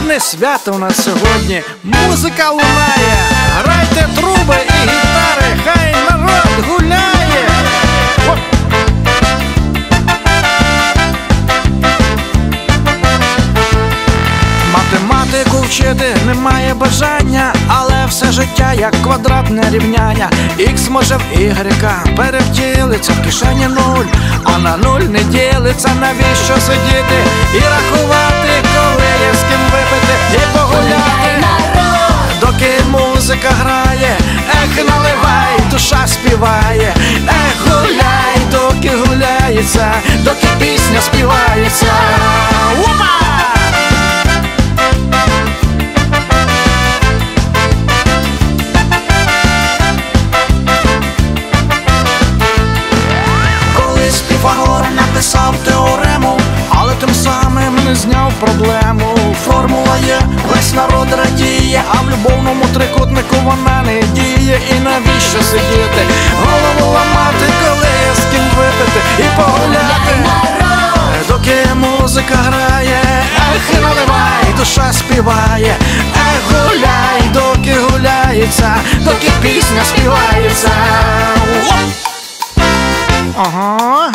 Гарне свято у нас сьогодні. Музика лунає. Грайте труби і гітари, хай народ гуляє. Математику вчити немає бажання, але все життя як квадратне рівняння. Х може в Y перевтілиться в кишені нуль, а на нуль не ділиться, навіщо сидіти і рахувати, музика ех наливай, душа співає, ех гуляй, доки гуляється, доки пісня співається. Опа! Колись Піфагор написав теорему, але тим самим не зняв проблему. Народ радіє, а в любовному трикутнику вона не діє. І навіщо сидіти? Голову ламати, коли є з ким випити і погуляти. Доки музика грає, ех наливай, душа співає, ех гуляй, доки гуляється, доки пісня співається. Ага.